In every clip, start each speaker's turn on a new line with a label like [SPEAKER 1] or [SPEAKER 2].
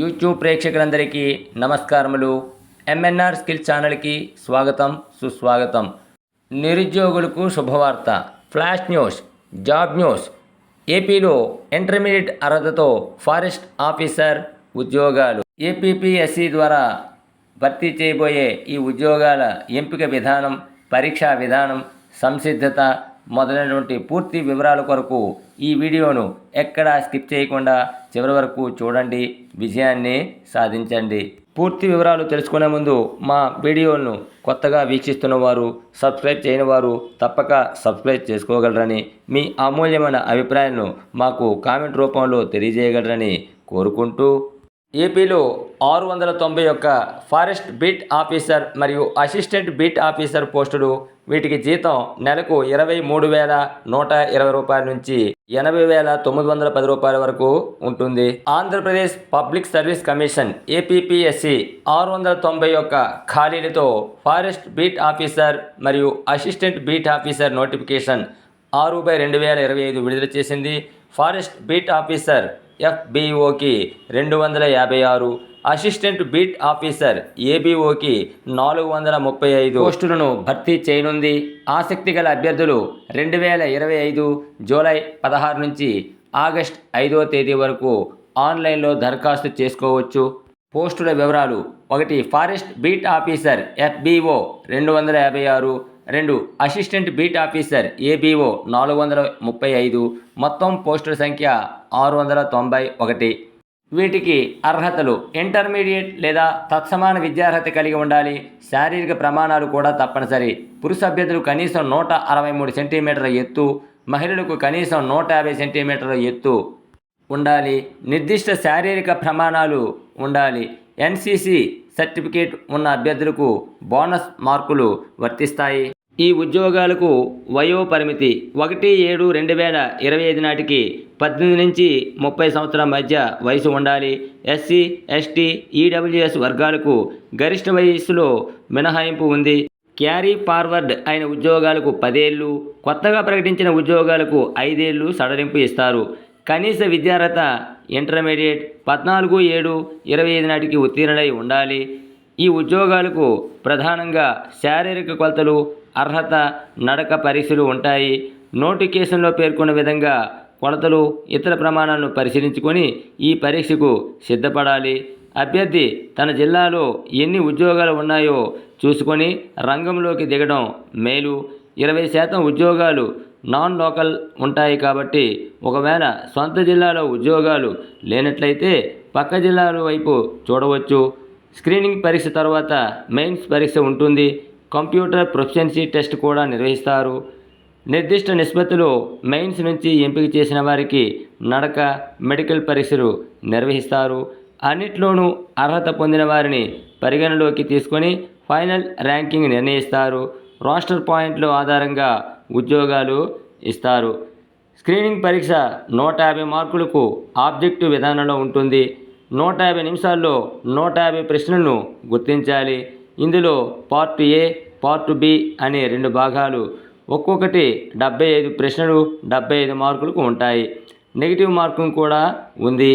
[SPEAKER 1] YouTube ప్రేక్షకులందరికీ నమస్కారములు. MNR skill ఛానల్కి స్వాగతం సుస్వాగతం. నిరుద్యోగులకు శుభవార్త. ఫ్లాష్ న్యూస్ జాబ్ న్యూస్ ఏపీలో ఇంటర్మీడియట్ అర్హతతో ఫారెస్ట్ ఆఫీసర్ ఉద్యోగాలు. ఏపీపీఎస్సి ద్వారా భర్తీ చేయబోయే ఈ ఉద్యోగాల ఎంపిక విధానం పరీక్షా విధానం సంసిద్ధత మొదలైనటువంటి పూర్తి వివరాల కొరకు ఈ వీడియోను ఎక్కడా స్కిప్ చేయకుండా చివరి వరకు చూడండి విజయాన్ని సాధించండి. పూర్తి వివరాలు తెలుసుకునే ముందు మా వీడియోలను కొత్తగా వీక్షిస్తున్న వారు సబ్స్క్రైబ్ చేయని వారు తప్పక సబ్స్క్రైబ్ చేసుకోగలరని మీ అమూల్యమైన అభిప్రాయాలను మాకు కామెంట్ రూపంలో తెలియజేయగలరని కోరుకుంటూ ఏపీలో ఆరు వందల తొంభై ఒక్క ఫారెస్ట్ బీట్ ఆఫీసర్ మరియు అసిస్టెంట్ బీట్ ఆఫీసర్ పోస్టులు వీటికి జీతం నెలకు ఇరవై మూడు వేల నూట ఇరవై రూపాయల నుంచి ఎనభై వేల తొమ్మిది వందల పది రూపాయల వరకు ఉంటుంది. Andhra Pradesh public service commission APPSC ఆరు వందల తొంభై ఒక్క ఖాళీలతో ఫారెస్ట్ బీట్ ఆఫీసర్ మరియు అసిస్టెంట్ బీట్ ఆఫీసర్ నోటిఫికేషన్ ఆరు బై రెండు వేల ఇరవై ఐదు విడుదల చేసింది. ఫారెస్ట్ బీట్ ఆఫీసర్ ఎఫ్బిఓకి రెండు వందల యాభై ఆరు. అసిస్టెంట్ బీట్ ఆఫీసర్ ఏబిఓకి నాలుగు వందల ముప్పై ఐదు. పోస్టులను భర్తీ చేయనుంది. ఆసక్తి గల అభ్యర్థులు రెండు వేల ఇరవై ఐదు జూలై పదహారు నుంచి ఆగస్ట్ ఐదవ తేదీ వరకు ఆన్లైన్లో దరఖాస్తు చేసుకోవచ్చు. పోస్టుల వివరాలు ఒకటి ఫారెస్ట్ బీట్ ఆఫీసర్ ఎఫ్బిఓ రెండు వందల యాభై ఆరు. రెండు అసిస్టెంట్ బీట్ ఆఫీసర్ ఏబిఓ నాలుగు వందల ముప్పై ఐదు. మొత్తం పోస్టుల సంఖ్య ఆరు వందల తొంభై ఒకటి. వీటికి అర్హతలు ఇంటర్మీడియట్ లేదా తత్సమాన విద్యార్హత కలిగి ఉండాలి. శారీరక ప్రమాణాలు కూడా తప్పనిసరి. పురుష అభ్యర్థులు కనీసం నూట అరవై మూడు సెంటీమీటర్ల ఎత్తు మహిళలకు కనీసం నూట యాభై సెంటీమీటర్ల ఎత్తు ఉండాలి. నిర్దిష్ట శారీరక ప్రమాణాలు ఉండాలి. ఎన్సిసి సర్టిఫికేట్ ఉన్న అభ్యర్థులకు బోనస్ మార్కులు వర్తిస్తాయి. ఈ ఉద్యోగాలకు వయో పరిమితి ఒకటి ఏడు రెండు వేల ఇరవై ఐదు నాటికి పద్దెనిమిది నుంచి ముప్పై సంవత్సరాల మధ్య వయసు ఉండాలి. ఎస్సీ ఎస్టీ ఈడబ్ల్యూఎస్ వర్గాలకు గరిష్ట వయస్సులో మినహాయింపు ఉంది. క్యారీ ఫార్వర్డ్ అయిన ఉద్యోగాలకు పదేళ్ళు కొత్తగా ప్రకటించిన ఉద్యోగాలకు ఐదేళ్ళు సడలింపు ఇస్తారు. కనీస విద్యార్హత ఇంటర్మీడియట్ పద్నాలుగు ఏడు ఇరవై ఐదు నాటికి ఉత్తీర్ణులై ఉండాలి. ఈ ఉద్యోగాలకు ప్రధానంగా శారీరక కొలతలు అర్హత నడక పరీక్షలు ఉంటాయి. నోటిఫికేషన్లో పేర్కొన్న విధంగా కొలతలు ఇతర ప్రమాణాలను పరిశీలించుకొని ఈ పరీక్షకు సిద్ధపడాలి. అభ్యర్థి తన జిల్లాలో ఎన్ని ఉద్యోగాలు ఉన్నాయో చూసుకొని రంగంలోకి దిగడం మేలు. ఇరవై శాతం ఉద్యోగాలు నాన్ లోకల్ ఉంటాయి కాబట్టి ఒకవేళ సొంత జిల్లాలో ఉద్యోగాలు లేనట్లయితే పక్క జిల్లాల వైపు చూడవచ్చు. స్క్రీనింగ్ పరీక్ష తర్వాత మెయిన్స్ పరీక్ష ఉంటుంది. కంప్యూటర్ ప్రొఫిషియన్సీ టెస్ట్ కూడా నిర్వహిస్తారు. నిర్దిష్ట నిష్పత్తిలో మెయిన్స్ నుంచి ఎంపిక చేసిన వారికి నడక మెడికల్ పరీక్షలు నిర్వహిస్తారు. అన్నిట్లోనూ అర్హత పొందిన వారిని పరిగణలోకి తీసుకొని ఫైనల్ ర్యాంకింగ్ నిర్ణయిస్తారు. రోస్టర్ పాయింట్ల ఆధారంగా ఉద్యోగాలు ఇస్తారు. స్క్రీనింగ్ పరీక్ష నూట యాభై మార్కులకు ఆబ్జెక్టివ్ విధానంలో ఉంటుంది. నూట యాభై నిమిషాల్లో నూట యాభై ప్రశ్నలను గుర్తించాలి. ఇందులో పార్ట్ ఏ పార్ట్ బి అనే రెండు భాగాలు ఒక్కొక్కటి డెబ్బై ఐదు ప్రశ్నలు డెబ్బై ఐదు మార్కులకు ఉంటాయి. నెగిటివ్ మార్కింగ్ కూడా ఉంది.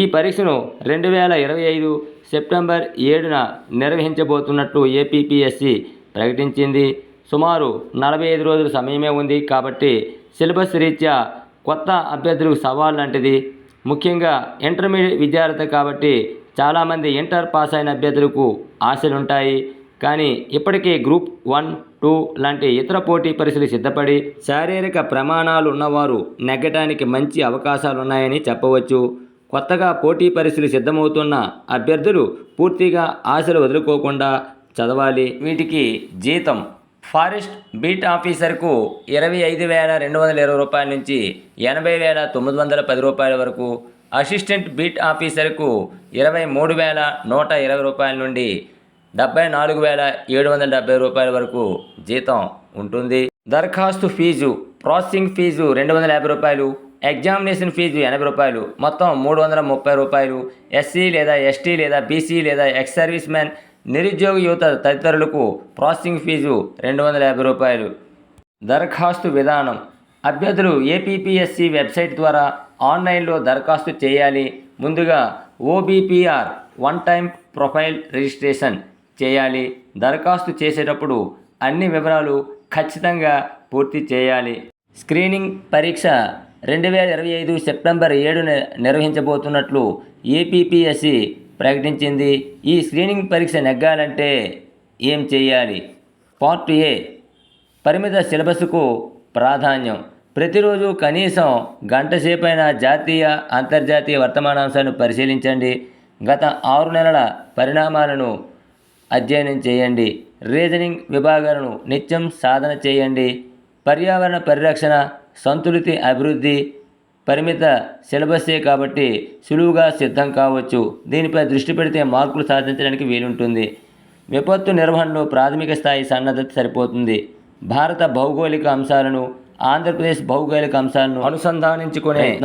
[SPEAKER 1] ఈ పరీక్షను రెండు వేల ఇరవై ఐదు సెప్టెంబర్ ఏడున నిర్వహించబోతున్నట్టు ఏపీపీఎస్సి ప్రకటించింది. సుమారు నలభై ఐదు రోజుల సమయమే ఉంది కాబట్టి సిలబస్ రీత్యా కొత్త అభ్యర్థులకు సవాల్ లాంటిది. ముఖ్యంగా ఇంటర్మీడియట్ విద్యార్థి కాబట్టి చాలామంది ఇంటర్ పాస్ అయిన అభ్యర్థులకు ఆశలుంటాయి. కానీ ఇప్పటికే గ్రూప్ వన్ టూ లాంటి ఇతర పోటీ పరీక్షలు సిద్ధపడి శారీరక ప్రమాణాలు ఉన్నవారు నెగ్గటానికి మంచి అవకాశాలు ఉన్నాయని చెప్పవచ్చు. కొత్తగా పోటీ పరీక్షలు సిద్ధమవుతున్న అభ్యర్థులు పూర్తిగా ఆశలు వదులుకోకుండా చదవాలి. వీటికి జీతం ఫారెస్ట్ బీట్ ఆఫీసర్కు ఇరవై ఐదు వేల రెండు వందల ఇరవై రూపాయల నుంచి ఎనభై వేల తొమ్మిది వందల పది రూపాయల వరకు అసిస్టెంట్ బీట్ ఆఫీసర్కు ఇరవై మూడు వేల నూట ఇరవై రూపాయల నుండి డెబ్బై నాలుగు వేల ఏడు వందల డెబ్బై రూపాయల వరకు జీతం ఉంటుంది. దరఖాస్తు ఫీజు ప్రాసెసింగ్ ఫీజు రెండు వందల యాభై రూపాయలు ఎగ్జామినేషన్ ఫీజు ఎనభై రూపాయలు మొత్తం మూడు వందల ముప్పై రూపాయలు. ఎస్సీ లేదా ఎస్టీ లేదా బీసీ లేదా ఎక్స్ సర్వీస్ మ్యాన్ నిరుద్యోగ యువత తదితరులకు ప్రాసెసింగ్ ఫీజు రెండు వందల యాభై రూపాయలు. దరఖాస్తు విధానం. అభ్యర్థులు ఏపీపీఎస్సి వెబ్సైట్ ద్వారా ఆన్లైన్లో దరఖాస్తు చేయాలి. ముందుగా OBPR one time profile registration. చేయాలి. దరఖాస్తు చేసేటప్పుడు అన్ని వివరాలు ఖచ్చితంగా పూర్తి చేయాలి. స్క్రీనింగ్ పరీక్ష రెండు వేల ఇరవై ఐదు సెప్టెంబర్ ఏడున నిర్వహించబోతున్నట్లు ఏపీపీఎస్సి ప్రకటించింది. ఈ స్క్రీనింగ్ పరీక్ష నెగ్గాలంటే ఏం చేయాలి? పార్ట్ ఏ పరిమిత సిలబస్కు ప్రాధాన్యం. ప్రతిరోజు కనీసం గంట సేపైన జాతీయ అంతర్జాతీయ వర్తమానాంశాలను పరిశీలించండి. గత ఆరు నెలల పరిణామాలను అధ్యయనం చేయండి. రీజనింగ్ విభాగాలను నిత్యం సాధన చేయండి. పర్యావరణ పరిరక్షణ సంతులిత అభివృద్ధి పరిమిత సిలబస్సే కాబట్టి సులువుగా సిద్ధం కావచ్చు. దీనిపై దృష్టి పెడితే మార్కులు సాధించడానికి వీలుంటుంది. విపత్తు నిర్వహణలో ప్రాథమిక స్థాయి సన్నద్ధత సరిపోతుంది. భారత భౌగోళిక అంశాలను ఆంధ్రప్రదేశ్ భౌగోళిక అంశాలను అనుసంధానించుకునే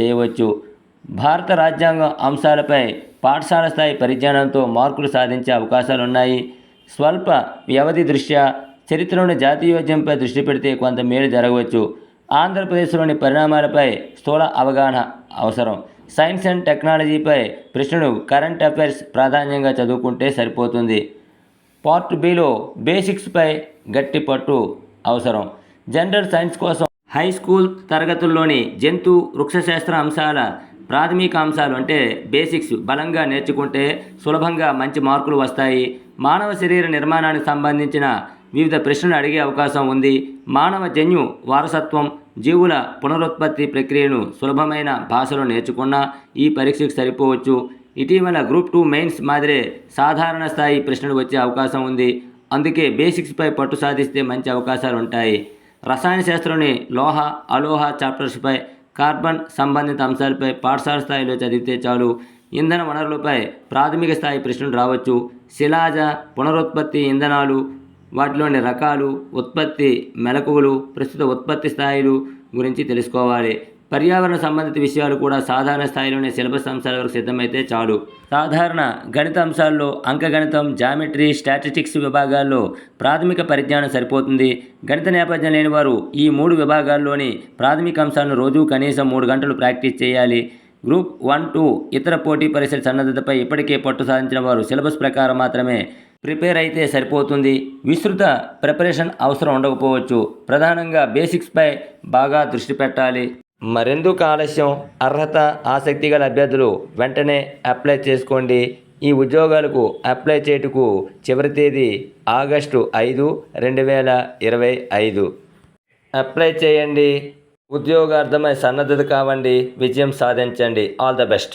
[SPEAKER 1] చేయవచ్చు. భారత రాజ్యాంగ అంశాలపై పాఠశాల స్థాయి పరిజ్ఞానంతో మార్కులు సాధించే అవకాశాలున్నాయి. స్వల్ప వ్యవధి దృష్ట్యా చరిత్రలోని జాతీయోద్యమంపై దృష్టి పెడితే కొంత మేలు జరగవచ్చు. ఆంధ్రప్రదేశ్లోని పరిణామాలపై స్థూల అవగాహన అవసరం. సైన్స్ అండ్ టెక్నాలజీపై ప్రశ్నలు కరెంట్ అఫైర్స్ ప్రాధాన్యంగా చదువుకుంటే సరిపోతుంది. పార్ట్ బిలో బేసిక్స్పై గట్టి పట్టు అవసరం. జనరల్ సైన్స్ కోసం హై స్కూల్ తరగతుల్లోని జంతు వృక్షశాస్త్ర అంశాల ప్రాథమిక అంశాలు అంటే బేసిక్స్ బలంగా నేర్చుకుంటే సులభంగా మంచి మార్కులు వస్తాయి. మానవ శరీర నిర్మాణానికి సంబంధించిన వివిధ ప్రశ్నలు అడిగే అవకాశం ఉంది. మానవ జన్యు వారసత్వం జీవుల పునరుత్పత్తి ప్రక్రియను సులభమైన భాషలో నేర్చుకున్న ఈ పరీక్షకు సరిపోవచ్చు. ఇటీవల గ్రూప్ టూ మెయిన్స్ మాదిరే సాధారణ స్థాయి ప్రశ్నలు వచ్చే అవకాశం ఉంది. అందుకే బేసిక్స్పై పట్టు సాధిస్తే మంచి అవకాశాలు ఉంటాయి. రసాయన శాస్త్రంలోని లోహ అలోహ చాప్టర్స్పై కార్బన్ సంబంధిత అంశాలపై పాఠశాల స్థాయిలో చదివితే చాలు. ఇంధన వనరులపై ప్రాథమిక స్థాయి ప్రశ్నలు రావచ్చు. శిలాజ పునరుత్పత్తి ఇంధనాలు వాటిలోని రకాలు ఉత్పత్తి మెలకువలు ప్రస్తుత ఉత్పత్తి స్థాయిలు గురించి తెలుసుకోవాలి. పర్యావరణ సంబంధిత విషయాలు కూడా సాధారణ స్థాయిలోనే సిలబస్ అంశాల వరకు సిద్ధమైతే చాలు. సాధారణ గణిత అంశాల్లో అంకగణితం జామెట్రీ స్టాటిస్టిక్స్ విభాగాల్లో ప్రాథమిక పరిజ్ఞానం సరిపోతుంది. గణిత నేపథ్యం లేని వారు ఈ మూడు విభాగాల్లోని ప్రాథమిక అంశాలను రోజు కనీసం మూడు గంటలు ప్రాక్టీస్ చేయాలి. గ్రూప్ వన్ టూ ఇతర పోటీ పరీక్షల సన్నద్ధతపై ఇప్పటికే పట్టు సాధించిన వారు సిలబస్ ప్రకారం మాత్రమే ప్రిపేర్ అయితే సరిపోతుంది. విస్తృత ప్రిపరేషన్ అవసరం ఉండకపోవచ్చు. ప్రధానంగా బేసిక్స్పై బాగా దృష్టి పెట్టాలి. మరెందుకు ఆలస్యం? అర్హత ఆసక్తి గల అభ్యర్థులు వెంటనే అప్లై చేసుకోండి. ఈ ఉద్యోగాలకు అప్లై చేయుటకు చివరి తేదీ ఆగస్టు ఐదు రెండు వేల ఇరవై ఐదు. అప్లై చేయండి. ఉద్యోగార్థమై సన్నద్ధత కావండి. విజయం సాధించండి. All the best.